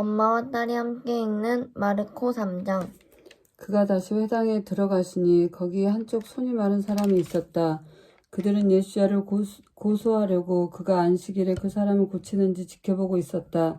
엄마와 딸이 함께 읽는 마르코 3장. 그가 다시 회당에 들어가시니 거기에 한쪽 손이 마른 사람이 있었다. 그들은 예수야를 고수, 고소하려고 그가 안식일에 그 사람을 고치는지 지켜보고 있었다.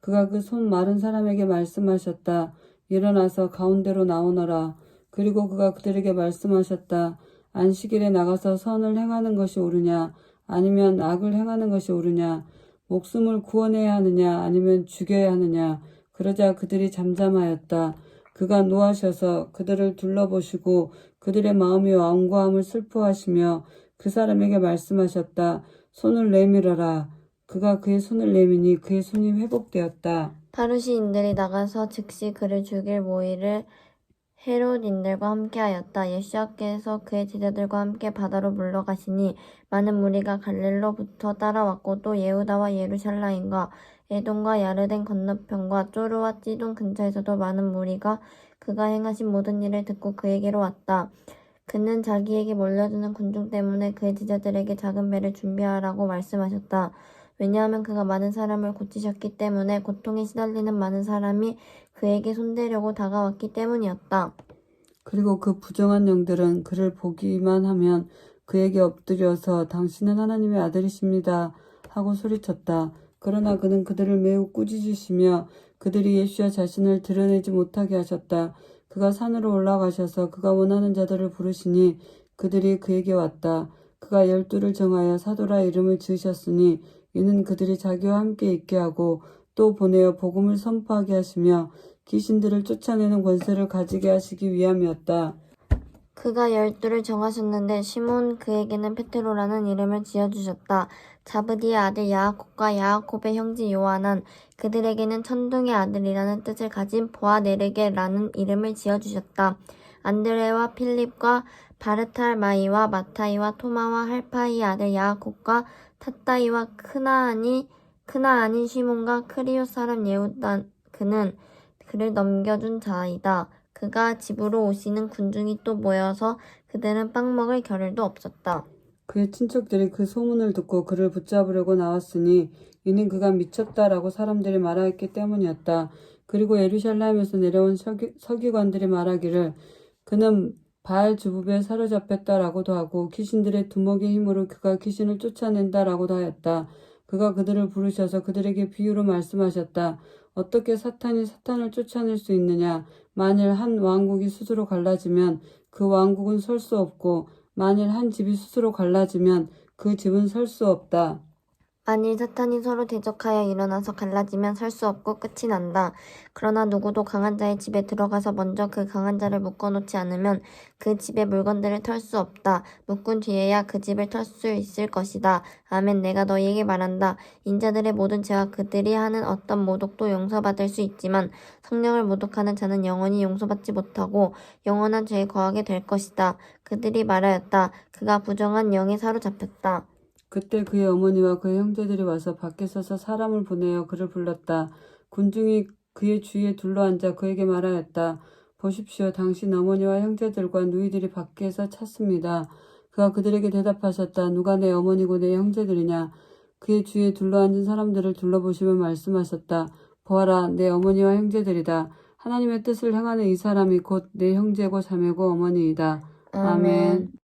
그가 그 손 마른 사람에게 말씀하셨다. 일어나서 가운데로 나오너라. 그리고 그가 그들에게 말씀하셨다. 안식일에 나가서 선을 행하는 것이 옳으냐? 아니면 악을 행하는 것이 옳으냐? 목숨을 구원해야 하느냐? 아니면 죽여야 하느냐? 그러자 그들이 잠잠하였다. 그가 노하셔서 그들을 둘러보시고 그들의 마음이 완고함을 슬퍼하시며 그 사람에게 말씀하셨다. 손을 내밀어라. 그가 그의 손을 내미니 그의 손이 회복되었다. 파루시인들이 나가서 즉시 그를 죽일 모의를 헤롯인들과 함께하였다. 예수께서 그의 제자들과 함께 바다로 물러가시니 많은 무리가 갈릴로부터 따라왔고 또 예후다와 예루살렘과 에돔과 야르덴 건너편과 쪼르와 찌돈 근처에서도 많은 무리가 그가 행하신 모든 일을 듣고 그에게로 왔다. 그는 자기에게 몰려드는 군중 때문에 그의 제자들에게 작은 배를 준비하라고 말씀하셨다. 왜냐하면 그가 많은 사람을 고치셨기 때문에 고통에 시달리는 많은 사람이 그에게 손대려고 다가왔기 때문이었다. 그리고 그 부정한 영들은 그를 보기만 하면 그에게 엎드려서 당신은 하나님의 아들이십니다 하고 소리쳤다. 그러나 그는 그들을 매우 꾸짖으시며 그들이 예수야 자신을 드러내지 못하게 하셨다. 그가 산으로 올라가셔서 그가 원하는 자들을 부르시니 그들이 그에게 왔다. 그가 열두를 정하여 사도라 이름을 지으셨으니 이는 그들이 자기와 함께 있게 하고 또 보내어 복음을 선포하게 하시며 귀신들을 쫓아내는 권세를 가지게 하시기 위함이었다. 그가 열두를 정하셨는데 시몬 그에게는 페테로라는 이름을 지어주셨다. 자브디의 아들 야하콥과 야하콥의 형제 요한은 그들에게는 천둥의 아들이라는 뜻을 가진 보아네르게라는 이름을 지어주셨다. 안드레와 필립과 바르탈마이와 마타이와 토마와 할파이 아들 야하콥과 타따이와 크나안이 크나안인 시몬과 크리오 사람 예후다 그는 그를 넘겨준 자이다. 그가 집으로 오시는 군중이 또 모여서 그들은 빵 먹을 겨를도 없었다. 그의 친척들이 그 소문을 듣고 그를 붙잡으려고 나왔으니 이는 그가 미쳤다라고 사람들이 말하였기 때문이었다. 그리고 예루살렘에서 내려온 서기, 서기관들이 말하기를 그는 바알 주부에 사로잡혔다라고도 하고 귀신들의 두목의 힘으로 그가 귀신을 쫓아낸다라고도 하였다. 그가 그들을 부르셔서 그들에게 비유로 말씀하셨다. 어떻게 사탄이 사탄을 쫓아낼 수 있느냐? 만일 한 왕국이 스스로 갈라지면 그 왕국은 설 수 없고 만일 한 집이 스스로 갈라지면 그 집은 설 수 없다. 만일 사탄이 서로 대적하여 일어나서 갈라지면 설 수 없고 끝이 난다. 그러나 누구도 강한 자의 집에 들어가서 먼저 그 강한 자를 묶어놓지 않으면 그 집의 물건들을 털 수 없다. 묶은 뒤에야 그 집을 털 수 있을 것이다. 아멘. 내가 너희에게 말한다. 인자들의 모든 죄와 그들이 하는 어떤 모독도 용서받을 수 있지만 성령을 모독하는 자는 영원히 용서받지 못하고 영원한 죄에 거하게 될 것이다. 그들이 말하였다. 그가 부정한 영에 사로잡혔다. 그때 그의 어머니와 그의 형제들이 와서 밖에 서서 사람을 보내어 그를 불렀다. 군중이 그의 주위에 둘러앉아 그에게 말하였다. 보십시오. 당신 어머니와 형제들과 누이들이 밖에서 찾습니다. 그가 그들에게 대답하셨다. 누가 내 어머니고 내 형제들이냐? 그의 주위에 둘러앉은 사람들을 둘러보시며 말씀하셨다. 보아라, 내 어머니와 형제들이다. 하나님의 뜻을 행하는 이 사람이 곧 내 형제고 자매고 어머니이다. 아멘.